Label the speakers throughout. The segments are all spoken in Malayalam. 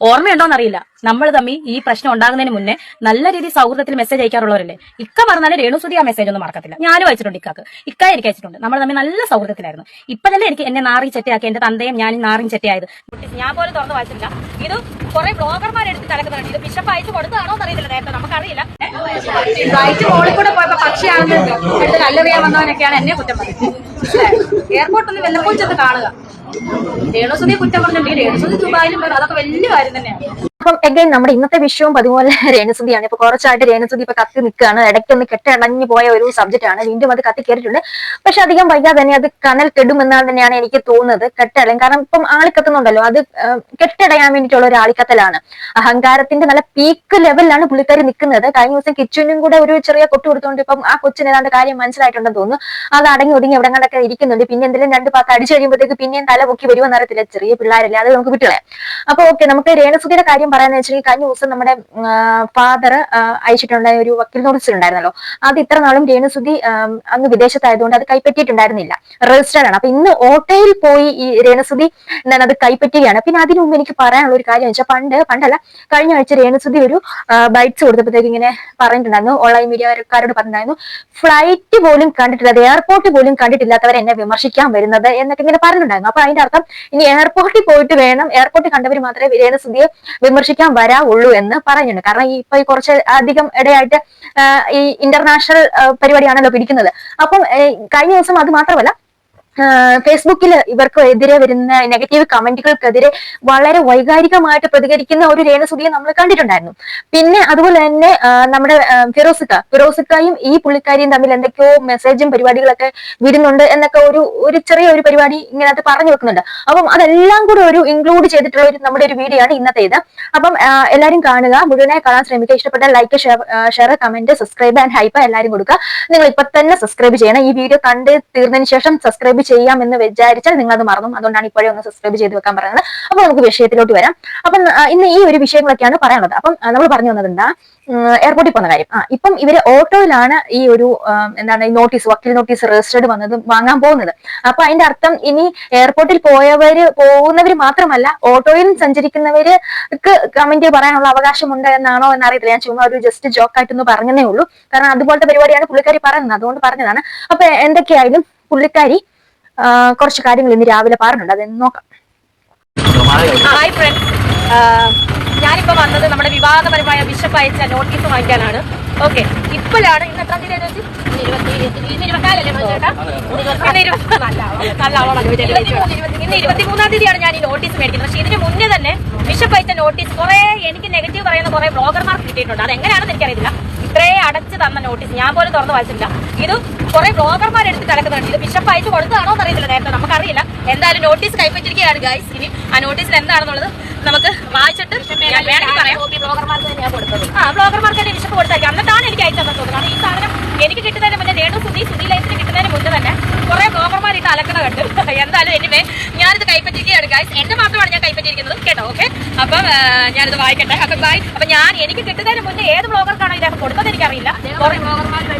Speaker 1: ഓർമ്മയുണ്ടോന്ന് അറിയില്ല നമ്മൾ തമ്മിൽ ഈ പ്രശ്നം ഉണ്ടാകുന്നതിന് മുന്നേ നല്ല രീതിയിൽ സൗഹൃദത്തിൽ മെസ്സേജ് അയക്കാറുള്ളവരല്ലേ? ഇക്ക പറഞ്ഞാലും രേണുസുതി ആ മെസ്സേജ് ഒന്നും മറക്കത്തില്ല. ഞാനും അയച്ചിട്ടുണ്ട് ഇക്കാക്ക്. ഇക്ക എനിക്ക് അയച്ചിട്ടുണ്ട്. നമ്മൾ തമ്മിൽ നല്ല സൗഹൃദത്തിലായിരുന്നു. ഇപ്പഴല്ലേ എനിക്ക് എന്നെ നാറി ചെറ്റയാക്കി എന്റെ തന്തയും ഞാനും നാറിയും ചെറ്റയായത് ഞാൻ പോലും തുറന്ന് വായിച്ചിട്ടില്ല. ഇത് കുറെ ബ്ലോഗർമാർ എടുത്ത് നടക്കുന്നുണ്ട് ഇത് ബിഷപ്പ് അയച്ചു കൊടുത്തതാണോ എന്നറിയില്ല നേരത്തെ. നമുക്കറിയില്ല. മോളിൽ കൂടെ പോയപ്പോ പക്ഷിയാണെന്ന് കല്ലെറിയാൻ വന്നവനൊക്കെയാണ് എന്നെ കുറ്റം എയർപോർട്ടിൽ ചെന്ന് കാണുക. രേണുസുതിയെ കുറ്റം പറഞ്ഞിട്ടുണ്ടെങ്കിൽ രേണുസുതി ദുബായിലും അതൊക്കെ വലിയ കാര്യം തന്നെയാണ്.
Speaker 2: അപ്പം എഗൈൻ നമ്മുടെ ഇന്നത്തെ വിഷയവും അതുപോലെ രേണുസുതിയാണ് ഇപ്പൊ കുറച്ചായിട്ട് രേണസുതി ഇപ്പൊ കത്തി നിൽക്കുകയാണ് ഇടയ്ക്കൊന്ന് കെട്ടടഞ്ഞു പോയ ഒരു സബ്ജക്റ്റ് ആണ്. വീണ്ടും അത് കത്തി കയറിയിട്ടുണ്ട് പക്ഷെ അധികം വൈകാതെ തന്നെ അത് കനൽ കെടുമെന്നാണ് തന്നെയാണ് എനിക്ക് തോന്നുന്നത്. കെട്ടടയും കാരണം ഇപ്പം ആളിക്കത്തുന്നുണ്ടല്ലോ അത് കെട്ടടയാൻ വേണ്ടിയിട്ടുള്ള ഒരു ആളിക്കത്തലാണ്. അഹങ്കാരത്തിന്റെ നല്ല പീക്ക് ലെവലിലാണ് പുള്ളിക്കാരി നിൽക്കുന്നത് കഴിഞ്ഞ ദിവസം കിച്ചുവിനും കൂടെ ഒരു ചെറിയ കൊട്ടു കൊടുത്തുകൊണ്ട് ഇപ്പം ആ കൊച്ചിന് ഏതാണ്ട് കാര്യം മനസ്സിലായിട്ടുണ്ടെന്ന് തോന്നുന്നു. അത് അടങ്ങി ഒതുങ്ങി എവിടെ കണ്ടൊക്കെ ഇരിക്കുന്നുണ്ട്. പിന്നെ എന്തെങ്കിലും രണ്ട് പാത്ത് അടിച്ചു കഴിയുമ്പോഴത്തേക്ക് പിന്നെയും തല പൊക്കി വരുമെന്ന് അറിയത്തില്ല. ചെറിയ പിള്ളേരല്ലേ. അത് നമുക്ക് വിട്ടുകളയാം അപ്പൊ ഓക്കെ നമുക്ക് രേണസുതിയുടെ കാര്യം പറയാന്ന് വെച്ചിട്ടുണ്ടെങ്കിൽ കഴിഞ്ഞ ദിവസം നമ്മുടെ ഫാദർ അയച്ചിട്ടുണ്ടായ ഒരു വക്കീൽ നോട്ടീസ് ഉണ്ടായിരുന്നല്ലോ. അത് ഇത്ര നാളും രേണുസുതി അങ്ങ് വിദേശത്തായതുകൊണ്ട് അത് കൈപ്പറ്റിയിട്ടുണ്ടായിരുന്നില്ല. രജിസ്റ്റർ ആണ്. അപ്പൊ ഇന്ന് ഓട്ടോയിൽ പോയി ഈ രേണുസുതി എന്താണ് അത് കൈപ്പറ്റുകയാണ്. പിന്നെ അതിനു മുമ്പ് എനിക്ക് പറയാനുള്ള ഒരു കാര്യം വെച്ചാൽ പണ്ട് പണ്ടല്ല കഴിഞ്ഞ ആഴ്ച രേണുസുതി ഒരു ബൈറ്റ്സ് കൊടുത്തപ്പോഴത്തേക്ക് ഇങ്ങനെ പറഞ്ഞിട്ടുണ്ടായിരുന്നു. ഓൺലൈൻ മീഡിയക്കാരോട് പറഞ്ഞിട്ടുണ്ടായിരുന്നു. ഫ്ലൈറ്റ് പോലും കണ്ടിട്ടില്ല എയർപോർട്ട് പോലും കണ്ടിട്ടില്ലാത്തവർ എന്നെ വിമർശിക്കാൻ വരുന്നത് എന്നൊക്കെ ഇങ്ങനെ പറഞ്ഞിട്ടുണ്ടായിരുന്നു. അപ്പൊ അതിന്റെ അർത്ഥം ഇനി എയർപോർട്ടിൽ പോയിട്ട് വേണം എയർപോർട്ടിൽ കണ്ടവർ മാത്രമേ രേണുസുതിയെ വിമർശിക്കാൻ വരാവുള്ളൂ എന്ന് പറയുന്നുണ്ട്. കാരണം ഈ ഇപ്പൊ ഈ കുറച്ച് അധികം ഇടയായിട്ട് ഈ ഇന്റർനാഷണൽ പരിപാടിയാണല്ലോ പിടിക്കുന്നത്. അപ്പം കഴിഞ്ഞ ദിവസം അത് മാത്രമല്ല ഫേസ്ബുക്കിൽ ഇവർക്ക് എതിരെ വരുന്ന നെഗറ്റീവ് കമന്റുകൾക്കെതിരെ വളരെ വൈകാരികമായിട്ട് പ്രതികരിക്കുന്ന ഒരു രേണസുതിയെ നമ്മൾ കണ്ടിട്ടുണ്ടായിരുന്നു. പിന്നെ അതുപോലെ തന്നെ നമ്മുടെ ഫിറോസിക്ക. ഫിറോസിക്കയും ഈ പുള്ളിക്കാരിയും തമ്മിൽ എന്തൊക്കെയോ മെസ്സേജും പരിപാടികളൊക്കെ വരുന്നുണ്ട് എന്നൊക്കെ ഒരു ഒരു ചെറിയ ഒരു പരിപാടി ഇങ്ങനെ പറഞ്ഞു വെക്കുന്നുണ്ട്. അപ്പം അതെല്ലാം കൂടെ ഒരു ഇൻക്ലൂഡ് ചെയ്തിട്ടുള്ള ഒരു നമ്മുടെ ഒരു വീഡിയോ ആണ് ഇന്നത്തെ ഇത്. അപ്പം എല്ലാവരും കാണുക. മുഴുവനായി കാണാൻ ശ്രമിക്കുക. ഇഷ്ടപ്പെട്ട like share comment subscribe and hype എല്ലാവരും കൊടുക്കുക നിങ്ങൾ ഇപ്പൊ തന്നെ സബ്സ്ക്രൈബ് ചെയ്യണം. ഈ വീഡിയോ കണ്ട് തീർന്നതിന് ശേഷം സബ്സ്ക്രൈബ് ചെയ്യാം എന്ന് വിചാരിച്ചാൽ നിങ്ങൾ അത് മറന്നു. അതുകൊണ്ടാണ് ഇപ്പോഴേ ഒന്ന് സബ്സ്ക്രൈബ് ചെയ്ത് വെക്കാൻ പറയുന്നത്. അപ്പൊ നമുക്ക് വിഷയത്തിലോട്ട് വരാം. അപ്പം ഇന്ന് ഈ ഒരു വിഷയങ്ങളൊക്കെയാണ് പറയാനുള്ളത്. അപ്പം നമ്മൾ പറഞ്ഞു വന്നത് എന്താ? എയർപോർട്ടിൽ പോകുന്ന കാര്യം. ആ ഇപ്പം ഇവർ ഓട്ടോയിലാണ് ഈ ഒരു എന്താണ് ഈ നോട്ടീസ് വക്കീൽ നോട്ടീസ് രജിസ്റ്റേർഡ് വന്നത് വാങ്ങാൻ പോകുന്നത്. അപ്പൊ അതിന്റെ അർത്ഥം ഇനി എയർപോർട്ടിൽ പോയവര് പോകുന്നവര് മാത്രമല്ല ഓട്ടോയിൽ സഞ്ചരിക്കുന്നവർക്ക് കമന്റ് പറയാനുള്ള അവകാശമുണ്ട് എന്നാണോ എന്നറിയത്തില്ല. ഞാൻ ചുമ്മാ ഒരു ജസ്റ്റ് ജോക്കായിട്ടൊന്ന് പറഞ്ഞതേ ഉള്ളൂ. കാരണം അതുപോലത്തെ പരിപാടിയാണ് പുള്ളിക്കാരി പറയുന്നത്. അതുകൊണ്ട് പറഞ്ഞതാണ്. അപ്പൊ എന്തൊക്കെയായാലും പുള്ളിക്കാരി കുറച്ച് കാര്യങ്ങൾ ഇന്ന് രാവിലെ പറഞ്ഞിട്ടുണ്ട് അതെന്ന് നോക്കാം.
Speaker 1: ഹായ് ഫ്രണ്ട് ഞാനിപ്പോ വന്നത് നമ്മുടെ വിവാദപരമായ ബിഷപ്പ് അയച്ച നോട്ടീസ് വാങ്ങിക്കാനാണ് ഓക്കെ ഇപ്പോഴാണ് ഇന്ന് എത്രാം തീയതി ഇന്ന് ഇരുപത്തിനാലല്ലേ ഇന്ന് ഇരുപത്തിമൂന്നാം തീയതിയാണ് ഞാൻ ഈ നോട്ടീസ് മേടിക്കുന്നത്. പക്ഷേ ഇതിന് മുന്നേ തന്നെ ബിഷപ്പ് അയച്ച നോട്ടീസ് കുറെ എനിക്ക് നെഗറ്റീവ് പറയുന്ന കുറെ ബ്ലോഗർമാർ കിട്ടിയിട്ടുണ്ട്. അത് എങ്ങനെയാണെന്ന് എനിക്കറിയില്ല ഇത്രേ അടച്ച് തന്ന നോട്ടീസ് ഞാൻ പോലും തുറന്ന് വായിച്ചിട്ടില്ല. ഇത് കുറെ ബ്ലോഗർമാരെടുത്ത് കിടക്കുന്നുണ്ട് ഇത് ബിഷപ്പ് അയച്ചു കൊടുത്തതാണോ എന്നറിയില്ല നേരത്തെ. നമുക്കറിയില്ല. എന്തായാലും നോട്ടീസ് കൈപ്പറ്റിരിക്കുകയാണ് ഗൈസ് ഇനി ആ നോട്ടീസിൽ എന്താണെന്നുള്ളത് നമുക്ക് വായിച്ചിട്ട് വേണമെങ്കിൽ പറയാം. ആ ബ്ലോഗർമാർക്ക് തന്നെ വിശപ്പ് കൊടുത്തായിരിക്കും എന്നിട്ടാണ് എനിക്ക് അയച്ചു തോന്നുന്നത്. കാരണം ഈ സാധനം എനിക്ക് കിട്ടുന്നതിന് മുന്നേ രേണു സുധി സുധി ലൈഫിന് കിട്ടുന്നതിന് മുന്നേ തന്നെ കുറെ ബ്ലോഗർമാർ ഇത് അലക്കണ കണ്ടു. എന്തായാലും എനിവേ ഞാനിത് കൈപ്പറ്റിയിരിക്കുകയാണ് ഗൈസ് എന്റെ മാത്രമാണ് ഞാൻ കൈപ്പറ്റിയിരിക്കുന്നത്. കേട്ടോ ഓക്കെ അപ്പം ഞാനിത് വായിക്കട്ടെ. അപ്പൊ ബൈ അപ്പൊ ഞാൻ എനിക്ക് കിട്ടുന്നതിന് മുന്നേ ഏത് ബ്ലോഗർക്കാണോ ഇതൊക്കെ കൊടുത്തത് എനിക്കറിയില്ല. ഒരു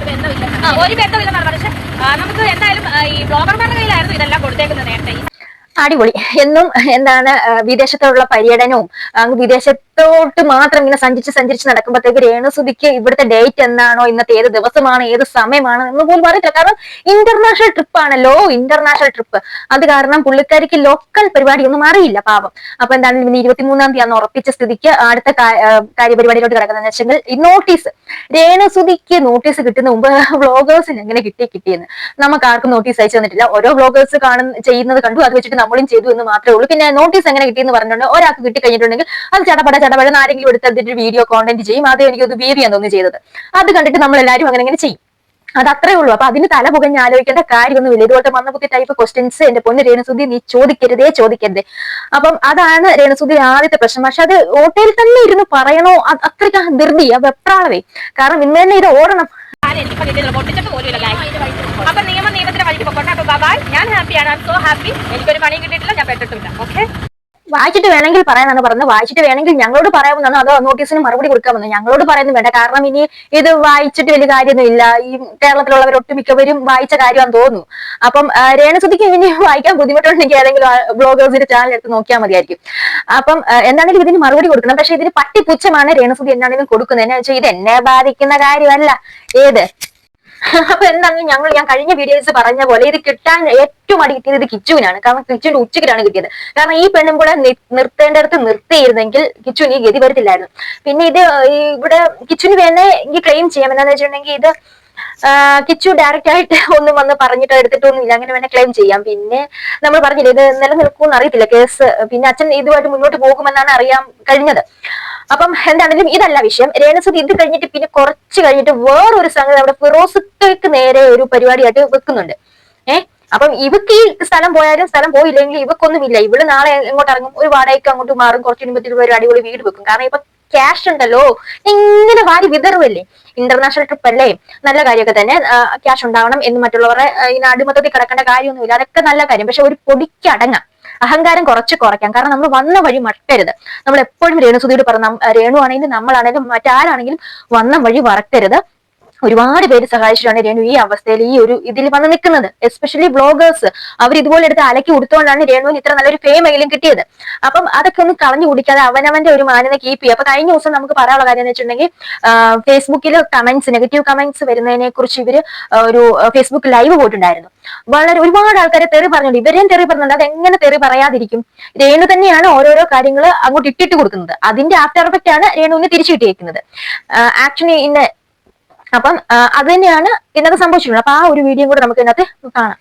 Speaker 1: ബന്ധമില്ല. ബന്ധമില്ലെന്നാണ് പക്ഷെ നമുക്ക് ഈ ബ്ലോഗർമാരുടെ കയ്യിലായിരുന്നു ഇതെല്ലാം കൊടുത്തേക്കുന്നത് നേരത്തെ.
Speaker 2: അടിപൊളി. എന്നും എന്താണ് വിദേശത്തുള്ള പര്യടനവും അങ്ങ് വിദേശത്തോട്ട് മാത്രം ഇങ്ങനെ സഞ്ചരിച്ച് സഞ്ചരിച്ച് നടക്കുമ്പോഴത്തേക്ക് രേണുസുതിക്ക് ഇവിടുത്തെ ഡേറ്റ് എന്താണോ ഇന്നത്തെ ഏത് ദിവസമാണ് ഏത് സമയമാണ് എന്ന് പോലും അറിയത്തില്ല. കാരണം ഇന്റർനാഷണൽ ട്രിപ്പ് ആണല്ലോ ഇന്റർനാഷണൽ ട്രിപ്പ് അത് കാരണം പുള്ളിക്കാരിക്ക് ലോക്കൽ പരിപാടി ഒന്നും അറിയില്ല പാവം. അപ്പൊ എന്താണ് ഇന്ന് ഇരുപത്തിമൂന്നാം തീയതി അന്ന് ഉറപ്പിച്ച സ്ഥിതിക്ക് അടുത്ത കാര്യപരിപാടിയിലോട്ട് കിടക്കുന്നതെന്ന് വെച്ചെങ്കിൽ ഈ നോട്ടീസ് രേണുസുതിക്ക് നോട്ടീസ് കിട്ടുന്ന മുമ്പ് വ്ളോഗേഴ്സിന് എങ്ങനെ കിട്ടി കിട്ടിയെന്ന്. നമുക്ക് ആർക്കും നോട്ടീസ് അയച്ചു തന്നിട്ടില്ല. ഓരോ വ്ളോഗേഴ്സ് കാണുന്ന ചെയ്യുന്നത് കണ്ടു അത് വെച്ചിട്ട് നമ്മളും ചെയ്തു എന്ന് മാത്രമേ ഉള്ളൂ. പിന്നെ നോട്ടീസ് എങ്ങനെ കിട്ടിയെന്ന് പറഞ്ഞിട്ടുണ്ട്. ഒരാൾക്ക് കിട്ടി കഴിഞ്ഞിട്ടുണ്ടെങ്കിൽ അത് ചടപട ചടപട ആരെങ്കിലും എടുത്ത് അതിന്റെ വീഡിയോ കോണ്ടന്റ് ചെയ്യും. അത് എനിക്ക് അത് വീഡിയോ തോന്നുന്നു ചെയ്തത്. അത് കണ്ടിട്ട് നമ്മൾ എല്ലാവരും അങ്ങനെ അങ്ങനെ ചെയ്യും. അത് അത്രേ ഉള്ളൂ. അപ്പൊ അതിന് തല പുകഞ്ഞ് ആലോചിക്കേണ്ട കാര്യമൊന്നുമില്ല ഇതുപോലത്തെ മന്നബുദ്ധി ടൈപ്പ് ക്വസ്റ്റ്യൻസ് എന്റെ പൊന്ന് രേണസുദ്ധി നീ ചോദിക്കരുതേ ചോദിക്കരുതേ. അപ്പം അതാണ് രേണസുദ്ധിയുടെ ആദ്യത്തെ പ്രശ്നം. പക്ഷെ അത് ഓട്ടോയിൽ തന്നെ ഇരുന്ന് പറയണോ? അത് അത്രയ്ക്ക് ധൃതി ആ വെപ്രാളവേ. കാരണം ഇന്ന് തന്നെ ഇത് ഓടണം.
Speaker 1: അപ്പൊ നിയമ നിയമത്തിന്റെ ബൈ ഞാൻ ഹാപ്പിയാണ് സോ ഹാപ്പി എനിക്കൊരു പണിയും കിട്ടിയിട്ടില്ല ഞാൻ പെട്ടിട്ടില്ല. ഓക്കെ
Speaker 2: വായിച്ചിട്ട് വേണമെങ്കിൽ പറയാനാണ് പറഞ്ഞത് വായിച്ചിട്ട് വേണമെങ്കിൽ ഞങ്ങളോട് പറയാമെന്നാണ് അതോ നോട്ടീസിന് മറുപടി കൊടുക്കാമെന്ന് ഞങ്ങളോട് പറയുന്നു വേണ്ട. കാരണം ഇനി ഇത് വായിച്ചിട്ട് വലിയ കാര്യമൊന്നും ഇല്ല ഈ കേരളത്തിലുള്ളവർ ഒട്ടുമിക്കവരും വായിച്ച കാര്യമാണെന്ന് തോന്നുന്നു. അപ്പം രേണസുദിക്ക് ഇനി വായിക്കാൻ ബുദ്ധിമുട്ടുണ്ടെങ്കിൽ ഏതെങ്കിലും ബ്ലോഗേഴ്സിന്റെ ചാനൽ എടുത്ത് നോക്കിയാൽ മതിയായിരിക്കും. അപ്പം എന്താണെങ്കിലും ഇതിന് മറുപടി കൊടുക്കണം. പക്ഷെ ഇതിന് പട്ടിപ്പുച്ഛമാണ് രേണസുദി എന്താണെങ്കിലും കൊടുക്കുന്നത്. എന്നാ വെച്ചാൽ ഇത് എന്നെ ബാധിക്കുന്ന കാര്യമല്ല. ഏത്? അപ്പൊ എന്താണ് ഞങ്ങൾ ഞാൻ കഴിഞ്ഞ വീഡിയോസ് പറഞ്ഞ പോലെ ഇത് കിട്ടാൻ ഏറ്റവും അടി കിട്ടിയത് കിച്ചുവിനാണ്. കാരണം കിച്ചുവിന്റെ ഉച്ചക്കിട്ടാണ് കിട്ടിയത്. കാരണം ഈ പെണ്ണും കൂടെ നിർത്തേണ്ടടുത്ത് നിർത്തിയിരുന്നെങ്കിൽ കിച്ചുവിന് ഈ ഗതി വരത്തില്ലായിരുന്നു. പിന്നെ ഇത് ഇവിടെ കിച്ചുവിന് വേണേ എനിക്ക് ക്ലെയിം ചെയ്യാം. എന്താന്ന് വെച്ചിട്ടുണ്ടെങ്കിൽ ഇത് കിച്ചു ഡയറക്റ്റ് ആയിട്ട് ഒന്നും വന്ന് പറഞ്ഞിട്ട് എടുത്തിട്ടൊന്നും ഇല്ല. അങ്ങനെ വേണേൽ ക്ലെയിം ചെയ്യാം. പിന്നെ നമ്മൾ പറഞ്ഞില്ല ഇത് നിലനിൽക്കുമെന്ന് അറിയത്തില്ല കേസ്. പിന്നെ അച്ഛൻ ഇതുമായിട്ട് മുന്നോട്ട് പോകുമെന്നാണ് അറിയാൻ കഴിഞ്ഞത്. അപ്പം എന്താണെങ്കിലും ഇതല്ല വിഷയം. രേണുസുതി ഇത് കഴിഞ്ഞിട്ട് പിന്നെ കുറച്ച് കഴിഞ്ഞിട്ട് വേറൊരു സംഗതി നമ്മുടെ ഫിറോസുക്ക് നേരെ ഒരു പരിപാടിയായിട്ട് വെക്കുന്നുണ്ട്. ഏഹ് അപ്പം ഇവക്ക് ഈ സ്ഥലം പോയാലും സ്ഥലം പോയില്ലെങ്കിൽ ഇവക്കൊന്നുമില്ല. ഇവൾ നാളെ എങ്ങോട്ട് ഇറങ്ങും? ഒരു വാടകയ്ക്ക് അങ്ങോട്ട് മാറും. കുറച്ച് കഴിയുമ്പോൾ ഒരു അടിപൊളി വീട് വെക്കും. കാരണം ഇപ്പൊ ക്യാഷ് ഉണ്ടല്ലോ. ഇങ്ങനെ വാരി വിതറുമല്ലേ ഇന്റർനാഷണൽ ട്രിപ്പ് അല്ലേ? നല്ല കാര്യമൊക്കെ തന്നെ ക്യാഷ് ഉണ്ടാവണം എന്ന് മറ്റുള്ളവരെ ഈ ഇതിന് അടിമത്തത്തിൽ കിടക്കേണ്ട കാര്യമൊന്നുമില്ല. അതൊക്കെ നല്ല കാര്യം. പക്ഷെ ഒരു പൊടിക്ക് അടങ്ങാം. അഹങ്കാരം കുറച്ച് കുറയ്ക്കാം. കാരണം നമ്മൾ വന്ന വഴി മറക്കരുത്. നമ്മൾ എപ്പോഴും രേണുസുതിയോട് പറഞ്ഞു രേണു ആണെങ്കിലും നമ്മളാണെങ്കിലും മറ്റാരാണെങ്കിലും വന്ന വഴി മറക്കരുത്. ഒരുപാട് പേര് സഹായിച്ചിട്ടാണ് രേണു ഈ അവസ്ഥയിൽ ഈ ഒരു ഇതിൽ വന്ന് നിൽക്കുന്നത്. എസ്പെഷ്യലി ബ്ലോഗേഴ്സ് അവർ ഇതുപോലെ എടുത്ത് അലക്കി കൊടുത്തുകൊണ്ടാണ് രേണുവിന് ഇത്ര നല്ലൊരു ഫെയിം എങ്കിലും കിട്ടിയത്. അപ്പം അതൊക്കെ ഒന്ന് കളഞ്ഞു കുടിക്കാതെ അവനവന്റെ ഒരു മാന്യത കീപ്പ് ചെയ്യുക അപ്പൊ കഴിഞ്ഞ ദിവസം നമുക്ക് പറയാനുള്ള കാര്യം എന്ന് വെച്ചിട്ടുണ്ടെങ്കിൽ ഫേസ്ബുക്കിൽ കമന്റ്സ് നെഗറ്റീവ് കമന്റ്സ് വരുന്നതിനെ കുറിച്ച് ഇവർ ഒരു ഫേസ്ബുക്ക് ലൈവ് പോയിട്ടുണ്ടായിരുന്നു. വളരെ ഒരുപാട് ആൾക്കാരെ തെറി പറഞ്ഞിട്ടുണ്ട്. ഇവരെയും തെറി പറഞ്ഞിട്ടുണ്ട്. അത് എങ്ങനെ തെറി പറയാതിരിക്കും? രേണു തന്നെയാണ് ഓരോരോ കാര്യങ്ങൾ അങ്ങോട്ട് ഇട്ടിട്ട് കൊടുക്കുന്നത്. അതിന്റെ ആഫ്റ്റർ എഫക്റ്റ് ആണ് രേണുവിന് തിരിച്ചു കിട്ടിയേക്കുന്നത്. ആക്ച്വലി ഇന്ന അപ്പം അത് തന്നെയാണ് ഇന്നത്തെ സംഭവിച്ചിട്ടുള്ളത്. അപ്പൊ ആ ഒരു വീഡിയോ കൂടെ നമുക്ക് ഇന്നത്തെ കാണാം.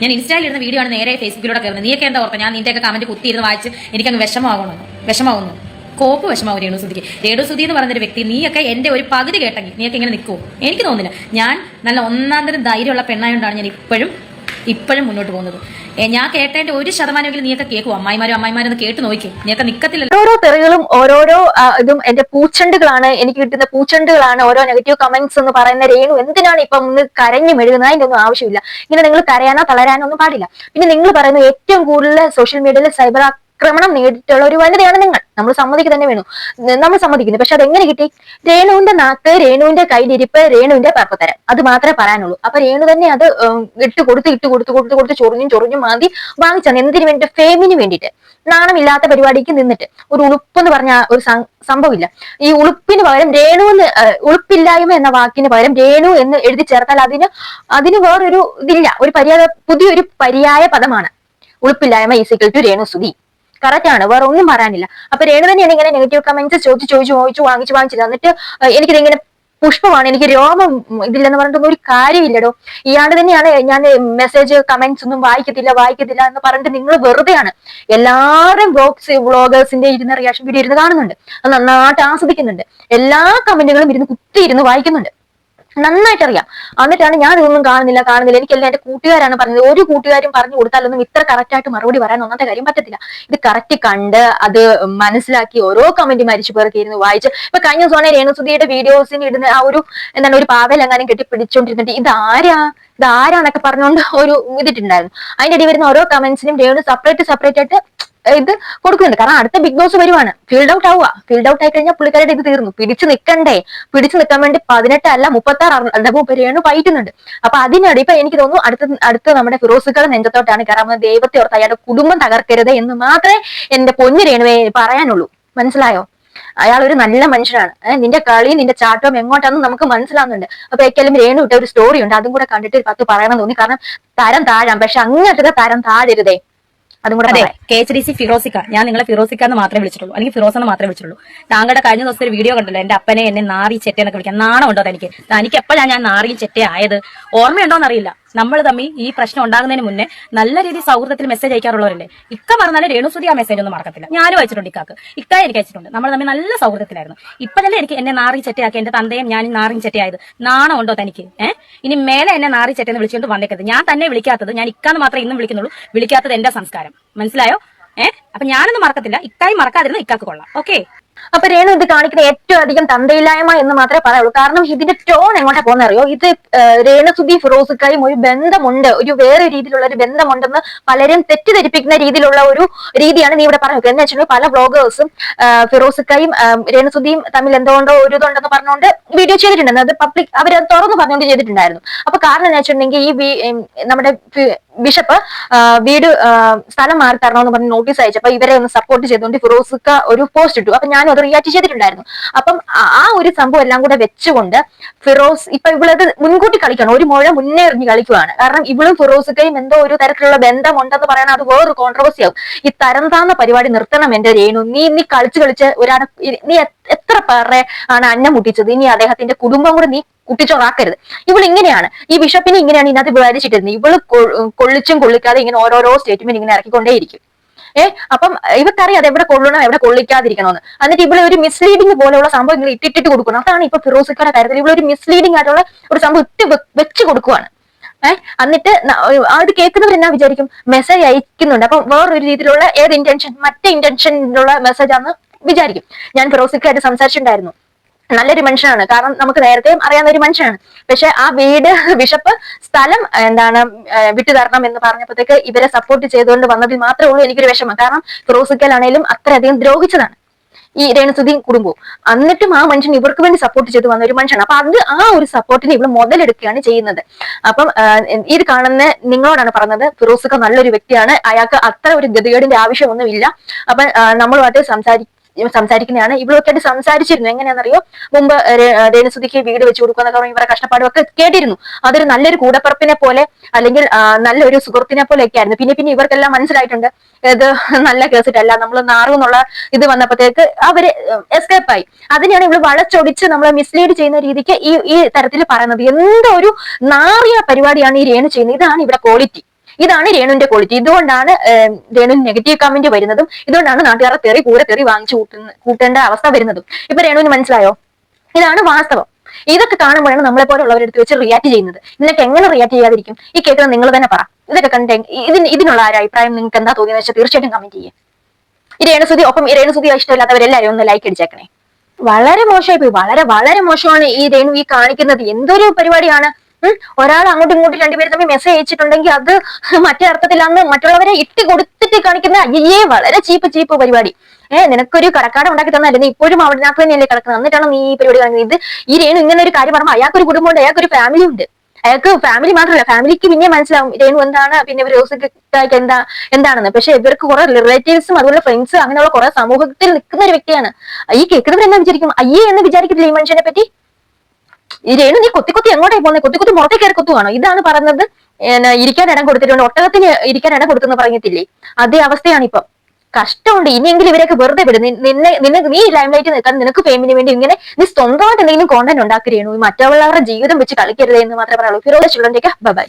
Speaker 1: ഞാൻ ഇൻസ്റ്റയിൽ ഇരുന്ന വീഡിയോ ആണ് നേരെ ഫേസ്ബുക്കിലൂടെ കയറുന്നത്. നീയൊക്കെ എന്താ ഓർത്ത? ഞാൻ നിന്റെയൊക്കെ കമന്റ് കുത്തിയിരുന്ന് വായിച്ച് എനിക്കങ്ങ് വിഷമാകണമെന്ന് വിഷമാവുന്നു കോപ്പ് വിഷമാവും രേണു സുധിക്ക്. രേണു സുധി എന്ന് പറഞ്ഞൊരു വ്യക്തി നീയൊക്കെ എന്റെ ഒരു പകുതി കേട്ടെങ്കിൽ നീയൊക്കെ ഇങ്ങനെ നിൽക്കുമോ എനിക്ക് തോന്നുന്നില്ല. ഞാൻ നല്ല ഒന്നാം തരം ധൈര്യമുള്ള പെണ്ണായോണ്ടാണ് ഞാൻ ഇപ്പോഴും ഇപ്പോഴും മുന്നോട്ട് പോകുന്നത്. ഞാൻ കേട്ടതിന്റെ ഒരു ശതമാനമെങ്കിലും നീയൊക്കെ കേൾക്കും അമ്മായിമാരും അമ്മായിമാരും കേട്ട് നോക്കി നീയൊക്കെ നിക്കത്തില്ല
Speaker 2: ഓരോ തെറികളും ഓരോരോ ഇതും എന്റെ പൂച്ചണ്ടുകളാണ്. എനിക്ക് കിട്ടുന്ന പൂച്ചണ്ടുകളാണ് ഓരോ നെഗറ്റീവ് കമന്റ്സ് എന്ന് പറയുന്ന രേണു. എന്തിനാണ് ഇപ്പൊ ഒന്ന് കരഞ്ഞു മെഴുകുന്നത്? അതിന്റെ ഒന്നും ആവശ്യമില്ല. ഇങ്ങനെ നിങ്ങൾ കരയാനോ തളരാനോ ഒന്നും പാടില്ല. പിന്നെ നിങ്ങൾ പറയുന്നത് ഏറ്റവും കൂടുതൽ സോഷ്യൽ മീഡിയയിൽ സൈബർ ആക്രമണം നേരിട്ടുള്ള ഒരു വനിതയാണ് നിങ്ങൾ. നമ്മൾ സമ്മതിക്കുക തന്നെ വേണം. നമ്മൾ സമ്മതിക്കുന്നു. പക്ഷെ അതെങ്ങനെ കിട്ടി? രേണുവിന്റെ നാക്ക് രേണുവിന്റെ കയ്യിലിരിപ്പ് രേണുവിന്റെ പർപ്പത്തരം അത് മാത്രമേ പറയാനുള്ളൂ. അപ്പൊ രേണു തന്നെ അത് ഇട്ട് കൊടുത്ത് ഇട്ട് കൊടുത്ത് കൊടുത്ത് കൊടുത്ത് ചൊറിഞ്ഞും ചൊറിഞ്ഞും മാന്തി വാങ്ങിച്ചാണ് എന്തിനു വേണ്ടി? ഫേമിന് വേണ്ടിയിട്ട്. നാണമില്ലാത്ത പരിപാടിക്ക് നിന്നിട്ട്. ഒരു ഉളുപ്പ് എന്ന് പറഞ്ഞ ഒരു സംഭവം സംഭവമില്ല. ഈ ഉളുപ്പിന് പകരം രേണു എന്ന് ഉളുപ്പില്ലായ്മ എന്ന വാക്കിന് പകരം രേണു എന്ന് എഴുതി ചേർത്താൽ അതിന് അതിന് വേറൊരു ഇതില്ല. ഒരു പര്യായ പുതിയൊരു പര്യായ പദമാണ്. ഉളുപ്പില്ലായ്മ equal to Renu Sudhi. Correct ആണ്. വേറെ ഒന്നും പറയാനില്ല. അപ്പൊ രേണു തന്നെയാണ് ഇങ്ങനെ നെഗറ്റീവ് കമന്റ്സ് ചോദിച്ചു ചോദിച്ചു ചോദിച്ചു വാങ്ങിച്ചു വാങ്ങിച്ചത് എന്നിട്ട് ഏഹ്, എനിക്കിത് ഇങ്ങനെ പുഷ്പമാണ്. എനിക്ക് രോമം ഇതില്ലെന്ന് പറഞ്ഞിട്ടൊന്നും ഒരു കാര്യമില്ലടോ. ഇയാൾ തന്നെയാണ് ഞാൻ മെസ്സേജ് കമന്റ്സ് ഒന്നും വായിക്കത്തില്ല വായിക്കത്തില്ല എന്ന് പറഞ്ഞിട്ട് നിങ്ങൾ വെറുതെയാണ്. എല്ലാവരും ബ്ലോഗ്സ് വ്ളോഗേഴ്സിന്റെ ഇരുന്ന് റിയാക്ഷൻ വീഡിയോ ഇരുന്ന് കാണുന്നുണ്ട്. അത് നന്നായിട്ട് ആസ്വദിക്കുന്നുണ്ട്. എല്ലാ കമന്റുകളും ഇരുന്ന് കുത്തി ഇരുന്ന് വായിക്കുന്നുണ്ട്. നന്നായിട്ട് അറിയാം എന്നിട്ടാണ് ഞാൻ ഇതൊന്നും കാണുന്നില്ല കാണുന്നില്ല. എനിക്ക് എനിക്കെല്ലാം എന്റെ കൂട്ടുകാരാണ് പറഞ്ഞത്. ഒരു കൂട്ടുകാരും പറഞ്ഞു കൊടുത്താലൊന്നും ഇത്ര കറക്റ്റ് ആയിട്ട് മറുപടി പറയാൻ ഒന്നാമത്തെ കാര്യം പറ്റത്തില്ല. ഇത് കറക്റ്റ് കണ്ട് അത് മനസ്സിലാക്കി ഓരോ കമന്റ് മരിച്ചു പേർക്ക് ഇരുന്ന് വായിച്ച്. ഇപ്പൊ കഴിഞ്ഞ ദിവസമാണ് രേണുസുതിയുടെ വീഡിയോസിന് ഇടുന്ന ആ ഒരു എന്താണ് ഒരു പാവലെങ്ങാനും കെട്ടി പിടിച്ചോണ്ടിരുന്നിട്ട് ഇതാരാ? ഇതാരാന്നൊക്കെ പറഞ്ഞുകൊണ്ട് ഒരു ഇതിട്ടുണ്ടായിരുന്നു. അതിന്റെ ഇടയിൽ വരുന്ന ഓരോ കമന്റ്സിനും രേണു സെപ്പറേറ്റ് സെപ്പറേറ്റ് ആയിട്ട് ഇത് കൊടുക്കുന്നുണ്ട്. കാരണം അടുത്ത ബിഗ് ബോസ് വരുവാണ്. ഫീൽഡ് ഔട്ട് ആവുക. ഫീൽഡ് ഔട്ട് ആയി കഴിഞ്ഞാൽ പുള്ളിക്കാരുടെ ഇത് തീർന്നു. പിടിച്ചു നിൽക്കണ്ടേ. പിടിച്ചു നിൽക്കാൻ വേണ്ടി പതിനെട്ട് അല്ല മുപ്പത്തി ആറ് ഡബും രേണു പയറ്റുന്നുണ്ട്. അപ്പൊ അതിനിടെ ഇപ്പൊ എനിക്ക് തോന്നുന്നു അടുത്ത അടുത്ത നമ്മുടെ ഫിറോസുകളുടെ നെഞ്ചത്തോട്ടാണ്. കാരണം ദൈവത്തെ ഓർത്ത് അയാളുടെ കുടുംബം തകർക്കരുത് എന്ന് മാത്രമേ എന്റെ പൊന്നു രേണുവേ പറയാനുള്ളൂ. മനസ്സിലായോ? അയാൾ ഒരു നല്ല മനുഷ്യനാണ്. നിന്റെ കളിയും നിന്റെ ചാട്ടവും എങ്ങോട്ടാന്ന് നമുക്ക് മനസ്സിലാവുന്നുണ്ട്. അപ്പൊ എക്കാലും രേണു ഇട്ട ഒരു സ്റ്റോറി ഉണ്ട്. അതും കൂടെ കണ്ടിട്ട് പത്ത് പറയണം തോന്നി. കാരണം തരം താഴാം. പക്ഷെ അങ്ങനത്തെ തരം താഴരുതേ. അതും കൂടെ
Speaker 1: കെ എച്ച് ഡി സി ഫിറോസിക്ക ഞാൻ നിങ്ങളെ ഫിറോസിക്ക എന്ന് മാത്രമേ വിളിച്ചിട്ടുള്ളൂ. അല്ലെങ്കിൽ ഫിറോസ് എന്ന് മാത്രമേ വിളിച്ചിട്ടുള്ളൂ. താങ്കളുടെ കഴിഞ്ഞ ദിവസം ഒരു വീഡിയോ കണ്ടല്ലോ എന്റെ അപ്പനെ എന്നെ നാറി ചെറ്റ എന്നൊക്കെ വിളിക്കാൻ നാണം ഉണ്ടോ തനിക്ക്? തനിക്ക് എപ്പോഴാണ് ഞാൻ നാറിയും ചെറ്റ ആയത്? ഓർമ്മയുണ്ടോന്ന് അറിയില്ല നമ്മൾ തമ്മിൽ ഈ പ്രശ്നം ഉണ്ടാകുന്നതിന് മുന്നേ നല്ല രീതിയിൽ സൗഹൃദത്തിൽ മെസ്സേജ് അയക്കാറുള്ളവരല്ലേ ഇക്ക പറഞ്ഞാലും രേണുസുതി ആ മെസ്സേജ് ഒന്നും മറക്കത്തില്ല. ഞാനും അയച്ചിട്ടുണ്ട് ഇക്കാക്ക്. ഇക്ക എനിക്ക് അയച്ചിട്ടുണ്ട്. നമ്മൾ തമ്മിൽ നല്ല സൗഹൃദത്തിലായിരുന്നു. ഇപ്പോഴല്ലേ എനിക്ക് എന്നെ നാറി ചെറ്റയാക്കി. എന്റെ തന്തയും ഞാനും നാറിയും ചെറ്റയായത് നാണം ഉണ്ടോ തനിക്ക്? ഏഹ് ഇനി മേലെ എന്നെ നാറി ചെറ്റെന്ന് വിളിച്ചുകൊണ്ട് വന്നേക്കരുത്. ഞാൻ തന്നെ വിളിക്കാത്തത് ഞാൻ ഇക്കാന്ന് മാത്രമേ ഇന്നും വിളിക്കുന്നുള്ളൂ. വിളിക്കാത്തത് എന്റെ സംസ്കാരം. മനസ്സിലായോ? ഏഹ് അപ്പൊ ഞാനൊന്നും മറക്കത്തില്ല. ഇക്കായി മറക്കാതിരുന്ന ഇക്കാക്ക് കൊള്ളാം. ഓക്കെ?
Speaker 2: അപ്പൊ രേണു ഇത് കാണിക്കുന്ന ഏറ്റവും അധികം തന്തയില്ലായ്മ എന്ന് മാത്രമേ പറയുള്ളൂ. കാരണം ഇതിന്റെ ടോൺ എങ്ങോട്ടാ പോകുന്ന അറിയോ? ഇത് രേണസുദി ഫിറോസുക്കായും ഒരു ബന്ധമുണ്ട്. ഒരു വേറെ രീതിയിലുള്ള ഒരു ബന്ധമുണ്ടെന്ന് പലരും തെറ്റിദ്ധരിപ്പിക്കുന്ന രീതിയിലുള്ള ഒരു രീതിയാണ് നീ ഇവിടെ പറയുന്നത്. എന്ന് വെച്ചിട്ടുണ്ടെങ്കിൽ പല വ്ളോഗേഴ്സും ഫിറോസുക്കായും രേണസുദിയും തമ്മിൽ എന്തുകൊണ്ടോ ഒരു ഇതുണ്ടെന്ന് പറഞ്ഞുകൊണ്ട് വീഡിയോ ചെയ്തിട്ടുണ്ടായിരുന്നു. അത് പബ്ലിക് അവർ അത് തുറന്നു പറഞ്ഞുകൊണ്ട് ചെയ്തിട്ടുണ്ടായിരുന്നു. അപ്പൊ കാരണം എന്ന് വെച്ചിട്ടുണ്ടെങ്കിൽ ഈ നമ്മുടെ ബിഷപ്പ് വീട് സ്ഥലം മാറി തരണമെന്ന് പറഞ്ഞ് നോട്ടീസ് അയച്ചപ്പോ ഇവരെ ഒന്ന് സപ്പോർട്ട് ചെയ്തുകൊണ്ട് ഫിറോസുക്ക ഒരു പോസ്റ്റ് ഇട്ടു. അപ്പൊ ഞാനും അത് റിയാക്ട് ചെയ്തിട്ടുണ്ടായിരുന്നു. അപ്പം ആ- ഒരു സംഭവം എല്ലാം കൂടെ വെച്ചുകൊണ്ട് ഫിറോസ് ഇപ്പൊ ഇവളത് മുൻകൂട്ടി കളിക്കണം. ഒരു മുഴ മുന്നേ എറിഞ്ഞ് കളിക്കുവാണ്. കാരണം ഇവളും ഫിറോസുക്കയും എന്തോ ഒരു തരത്തിലുള്ള ബന്ധമുണ്ടെന്ന് പറയാൻ അത് വേറൊരു കോൺട്രവേഴ്സി ആവും. ഈ തരം താന്ന പരിപാടി നിർത്തണം എന്റെ രേണു. നീ നീ കളിച്ച് കളിച്ച് ഒരാളെ നീ എത്ര പേരെ ആണ് അന്നം മുട്ടിച്ചത്? ഇനി അദ്ദേഹത്തിന്റെ കുടുംബം കൂടെ നീ കുട്ടിച്ചോറാക്കരുത്. ഇവൾ ഇങ്ങനെയാണ്. ഈ ബിഷപ്പിനെ ഇങ്ങനെയാണ് ഇതിനകത്ത് വിചാരിച്ചിട്ടിരുന്നത് ഇവൾ കൊള്ളിച്ചും കൊള്ളിക്കാതെ ഇങ്ങനെ ഓരോരോ സ്റ്റേറ്റ്മെന്റ് ഇങ്ങനെ ഇറക്കിക്കൊണ്ടേയിരിക്കും. ഏ അപ്പം ഇവർക്കറിയാതെ എവിടെ കൊള്ളണം എവിടെ കൊള്ളിക്കാതിരിക്കണമെന്ന്. എന്നിട്ട് ഇവിടെ ഒരു മിസ്ലീഡിംഗ് പോലെയുള്ള സംഭവം നിങ്ങൾ ഇട്ടിട്ട് കൊടുക്കണം. അതാണ് ഇപ്പൊ ഫിറോസിക്കയുടെ കാര്യത്തിൽ. ഇവിടെ ഒരു മിസ്ലീഡിംഗ് ആയിട്ടുള്ള ഒരു സംഭവം ഇട്ട് വെച്ച് കൊടുക്കുവാണ്. ഏഹ് എന്നിട്ട് ആ അത് കേൾക്കുന്നവർ എന്നാ വിചാരിക്കും? മെസ്സേജ് അയക്കുന്നുണ്ട്. അപ്പൊ വേറൊരു രീതിയിലുള്ള ഏത് ഇന്റൻഷൻ മറ്റേ ഇന്റൻഷനിലുള്ള മെസ്സേജ് ആണെന്ന് വിചാരിക്കും. ഞാൻ ഫിറോസിക്കായിട്ട് സംസാരിച്ചിട്ടുണ്ടായിരുന്നു. നല്ലൊരു മനുഷ്യനാണ്. കാരണം നമുക്ക് നേരത്തെയും അറിയാവുന്ന ഒരു മനുഷ്യനാണ്. പക്ഷെ ആ വീട് ബിഷപ്പ് സ്ഥലം എന്താണ് വിട്ടു തരണം എന്ന് പറഞ്ഞപ്പോഴത്തേക്ക് ഇവരെ സപ്പോർട്ട് ചെയ്തുകൊണ്ട് വന്നതിൽ മാത്രമേ ഉള്ളൂ എനിക്കൊരു വിഷമം. കാരണം ഫിറോസിക്കലാണേലും അത്രയധികം ദ്രോഹിച്ചതാണ് ഈ രേണുസുദ്ദീൻ കുടുംബവും. എന്നിട്ടും ആ മനുഷ്യൻ ഇവർക്ക് വേണ്ടി സപ്പോർട്ട് ചെയ്ത് വന്ന ഒരു മനുഷ്യനാണ്. അപ്പൊ അത് ആ ഒരു സപ്പോർട്ടിന് ഇവൾ മുതലെടുക്കുകയാണ് ചെയ്യുന്നത്. അപ്പം ഇത് കാണുന്ന നിങ്ങളോടാണ് പറഞ്ഞത് ഫിറോസുക്ക നല്ലൊരു വ്യക്തിയാണ്. അയാൾക്ക് അത്ര ഒരു ഗതികേടിന്റെ ആവശ്യമൊന്നുമില്ല. അപ്പൊ നമ്മളുമായിട്ട് നമ്മളുമായിട്ട് സംസാരി സംസാരിക്കുന്നതാണ്. ഇവളൊക്കെയായിട്ട് സംസാരിച്ചിരുന്നു. എങ്ങനെയാണെന്നറിയോ? മുമ്പ് രേണുസുതിക്ക് വീട് വെച്ച് കൊടുക്കുക എന്നൊക്കെ പറഞ്ഞ് ഇവരെ കഷ്ടപ്പാടും ഒക്കെ കേട്ടിരുന്നു. അതൊരു നല്ലൊരു കൂടപ്പറപ്പിനെ പോലെ അല്ലെങ്കിൽ നല്ലൊരു സുഹൃത്തിനെ പോലെ ഒക്കെ ആയിരുന്നു. പിന്നെ പിന്നെ ഇവർക്കെല്ലാം മനസ്സിലായിട്ടുണ്ട്. ഇത് നല്ല കേസിട്ടല്ല നമ്മൾ നാറുന്നുള്ള ഇത് വന്നപ്പോഴത്തേക്ക് അവർ എസ്കേപ്പ് ആയി. അതിനെയാണ് ഇവൾ വളച്ചൊടിച്ച് നമ്മളെ മിസ്ലീഡ് ചെയ്യുന്ന രീതിക്ക് ഈ ഈ തരത്തിൽ പറയുന്നത്. എന്തോ ഒരു നാറിയ പരിപാടിയാണ് ഈ രേണു ചെയ്യുന്നത്. ഇതാണ് ഇവിടെ ക്വാളിറ്റി ഇതാണ് രേണുവിന്റെ ക്വാളിറ്റി ഇതുകൊണ്ടാണ് രേണു നെഗറ്റീവ് കമന്റ് വരുന്നതും ഇതുകൊണ്ടാണ് നാട്ടുകാരെ തെറി കൂടെ തെറി വാങ്ങിച്ചു കൂട്ടുന്ന കൂട്ടേണ്ട അവസ്ഥ വരുന്നതും. ഇപ്പൊ രേണുവിന് മനസ്സിലായോ? ഇതാണ് വാസ്തവം. ഇതൊക്കെ കാണുമ്പോഴാണ് നമ്മളെ പോലുള്ളവരെടുത്ത് വെച്ച് റിയാക്ട് ചെയ്യുന്നത്. ഇതിനൊക്കെ എങ്ങനെ റിയാക്ട് ചെയ്യാതിരിക്കും? ഈ കേൾക്കുന്നത് നിങ്ങൾ തന്നെ പറ. ഇതൊക്കെ കണ്ടെ ഇതിന് ഇതിനുള്ള ഒരു അഭിപ്രായം നിങ്ങൾക്ക് എന്താ തോന്നിയെന്ന് വെച്ചാൽ തീർച്ചയായിട്ടും കമന്റ് ചെയ്യേ. ഈ രേണുസുതി ഒപ്പം ഈ രേണുസുതി ഇഷ്ടമില്ലാത്തവരെല്ലാവരും ഒന്ന് ലൈക്ക് അടിച്ചേക്കണേ. വളരെ മോശമായി പോയി. വളരെ വളരെ മോശമാണ് ഈ രേണു ഈ കാണിക്കുന്നത്. എന്തൊരു പരിപാടിയാണ്? ഒരാൾ അങ്ങോട്ടും ഇങ്ങോട്ടും രണ്ടുപേരും തമ്മിൽ മെസ്സേജ് അയച്ചിട്ടുണ്ടെങ്കിൽ അത് മറ്റേ അർത്ഥത്തിലാന്ന് മറ്റുള്ളവരെ ഇട്ട് കൊടുത്തിട്ട് കാണിക്കുന്ന അയ്യേ വളരെ ചീപ്പ് ചീപ്പ് പരിപാടി. ഏഹ് നിനക്കൊരു കടക്കാടം ഉണ്ടാക്കി തന്നല്ലേ നീ ഇപ്പോഴും അവിടനകത്ത് തന്നെയല്ലേ കിടക്കുന്നത്? എന്നിട്ടാണ് നീ ഈ പരിപാടി കാണിക്കുന്നത് ഇത് ഈ രേണു ഇങ്ങനെ ഒരു കാര്യം പറയുമ്പോൾ അയാൾക്കൊരു കുടുംബമുണ്ട് അയാൾക്കൊരു ഫാമിലി ഉണ്ട്. അയാൾക്ക് ഫാമിലി മാത്രമല്ല ഫാമിലിക്ക് പിന്നെ മനസ്സിലാവും രേണു എന്താണ് പിന്നെ റോസിക്കായ്ക്ക് എന്താ എന്താണെന്ന്. പക്ഷെ ഇവർക്ക് കുറെ റിലേറ്റീവ്സും അതുപോലെ ഫ്രണ്ട്സ് അങ്ങനെയുള്ള കുറെ സമൂഹത്തിൽ നിൽക്കുന്ന ഒരു വ്യക്തിയാണ്. ഈ കേൾക്കുന്നവർ എന്താ വിചാരിക്കും? അയ്യേ എന്ന് വിചാരിക്കില്ല ഈ മനുഷ്യനെ പറ്റി ഈ രേണു നീ കൊത്തി കൊത്തി എങ്ങോട്ടേ പോകുന്നത് കൊത്തി കൊത്തി മുറത്തെ കയറി കൊത്തുവാണോ? ഇതാണ് പറഞ്ഞത് ഇരിക്കാൻ ഇടം കൊടുത്തിട്ടുണ്ട്. ഒട്ടകത്തിന് ഇരിക്കാൻ ഇടം കൊടുത്തെന്ന് പറഞ്ഞിട്ടില്ലേ? അതേ അവസ്ഥയാണ് ഇപ്പം കഷ്ടമുണ്ട്. ഇനിയെങ്കിലും ഇവരൊക്കെ വെറുതെ വിടും. നിന്നെ നിന്നെ നീ ലൈം ലൈറ്റ് നിൽക്കാൻ നിനക്ക് ഫെയിമിന് വേണ്ടി ഇങ്ങനെ നീ സ്വന്തമായിട്ട് എന്തെങ്കിലും കോണ്ടന്റ് ഉണ്ടാക്കി രേണു. മറ്റുള്ളവരുടെ ജീവിതം വെച്ച് കളിക്കരുത് എന്ന് മാത്രമേ പറയുള്ളൂ. ഫിറോസ് ചുള്ളന്റെ ബൈ